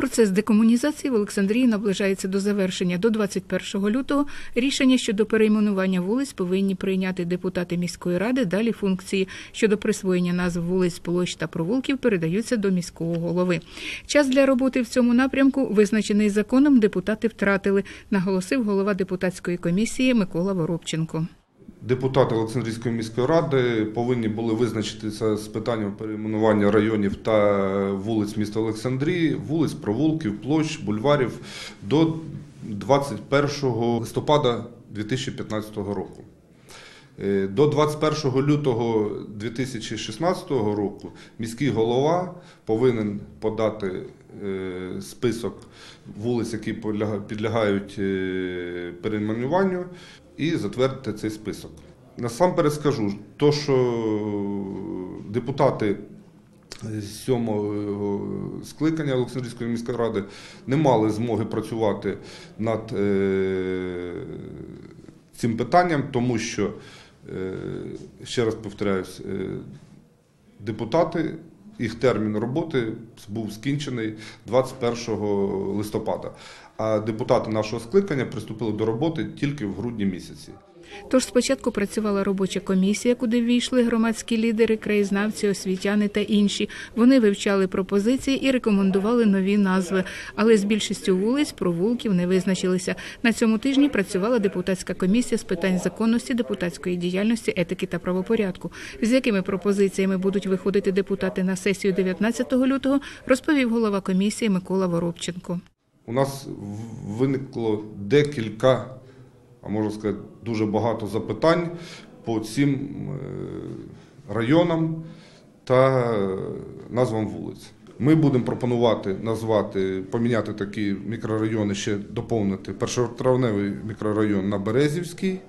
Процес декомунізації в Олександрії наближається до завершення. До 21 лютого рішення щодо перейменування вулиць повинні прийняти депутати міської ради. Далі функції щодо присвоєння назв вулиць, площ та провулків передаються до міського голови. Час для роботи в цьому напрямку, визначений законом, депутати втратили, наголосив голова депутатської комісії Микола Воробченко. Депутати Олександрійської міської ради повинні були визначитися з питанням перейменування районів та вулиць міста Олександрії, вулиць, провулків, площ, бульварів до 21 листопада 2015 року. Е, До 21 лютого 2016 року міський голова повинен подати е, список вулиць, які підлягають е, перейменуванню, і затвердити цей список. Насамперед скажу, то, що депутати сьомого скликання Олександрійської міської ради не мали змоги працювати над цим питанням, тому що, ще раз повторяюсь, е, депутати, їх термін роботи був скінчений 21 листопада. А депутати нашого скликання приступили до роботи тільки в грудні місяці. Тож спочатку працювала робоча комісія, куди ввійшли громадські лідери, краєзнавці, освітяни та інші. Вони вивчали пропозиції і рекомендували нові назви. Але з більшістю вулиць провулків не визначилися. На цьому тижні працювала депутатська комісія з питань законності, депутатської діяльності, етики та правопорядку. З якими пропозиціями будуть виходити депутати на сесію 19 лютого, розповів голова комісії Микола Воробченко. У нас виникло декілька, а можна сказати, дуже багато запитань по цим е, районам та е, назвам вулиць. Ми будемо пропонувати назвати, поміняти такі мікрорайони, ще доповнити першотравневий мікрорайон на Березівський,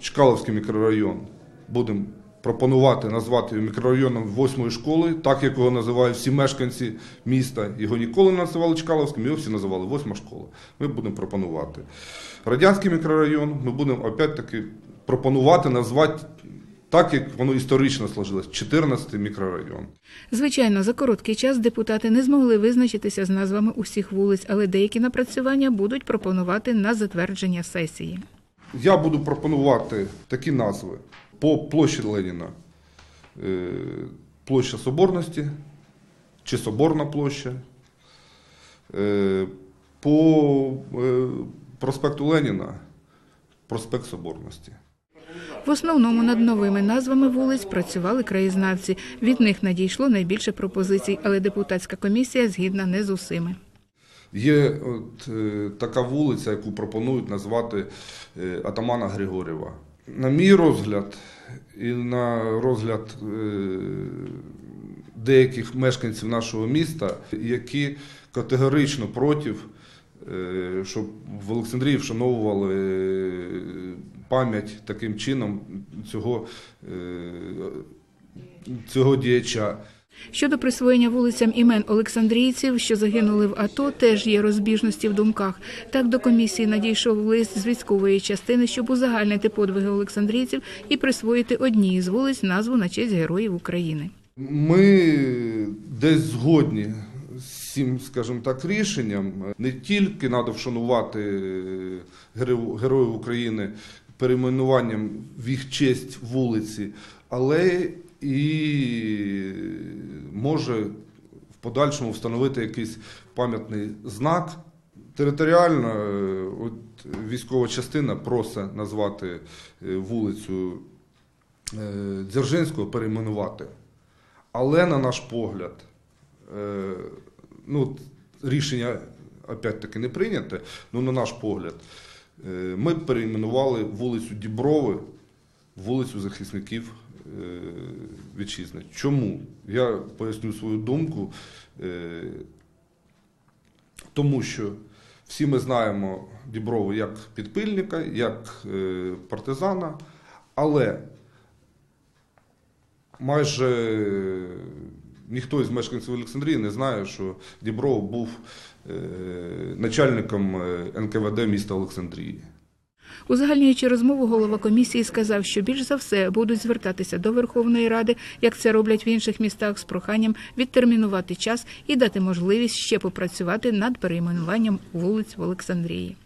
Чкаловський мікрорайон будемо пропонувати назвати мікрорайоном восьмої школи, так як його називають всі мешканці міста. Його ніколи не називали Чкаловським, його всі називали восьма школа. Ми будемо пропонувати. Радянський мікрорайон ми будемо опять-таки пропонувати назвати так, як воно історично сложилось, 14-й мікрорайон. Звичайно, за короткий час депутати не змогли визначитися з назвами усіх вулиць, але деякі напрацювання будуть пропонувати на затвердження сесії. Я буду пропонувати такі назви по площі Леніна. Е, Площа Соборності чи Соборна площа. Е, По е, проспекту Леніна проспект Соборності. В основному над новими назвами вулиць працювали краєзнавці. Від них надійшло найбільше пропозицій, але депутатська комісія згідна не з усіми. Є от, е, така вулиця, яку пропонують назвати е, Атамана Григорєва. На мій розгляд і на розгляд е, деяких мешканців нашого міста, які категорично проти, е, щоб в Олександрії вшановували е, пам'ять таким чином цього, цього діяча. Щодо присвоєння вулицям імен олександрійців, що загинули в АТО, теж є розбіжності в думках. Так до комісії надійшов лист з військової частини, щоб узагальнити подвиги олександрійців і присвоїти одній із вулиць назву на честь героїв України. Ми десь згодні з цим, скажімо так, рішенням. Не тільки треба вшанувати героїв героїв України перейменуванням в їх честь вулиці, але і може в подальшому встановити якийсь пам'ятний знак. Територіально е, от, військова частина просить назвати е, вулицю е, Дзержинського перейменувати. Але на наш погляд, ну, рішення опять-таки не прийняте, але на наш погляд, ми перейменували вулицю Діброви, вулицю захисників вітчизни. Чому? Я поясню свою думку. Е, Тому що всі ми знаємо Діброву як підпильника, як е, партизана, але майже ніхто із мешканців Олександрії не знає, що Дібров був е, начальником е, НКВД міста Олександрії. Узагальнюючи розмову, голова комісії сказав, що більш за все будуть звертатися до Верховної Ради, як це роблять в інших містах, з проханням відтермінувати час і дати можливість ще попрацювати над перейменуванням вулиць в Олександрії.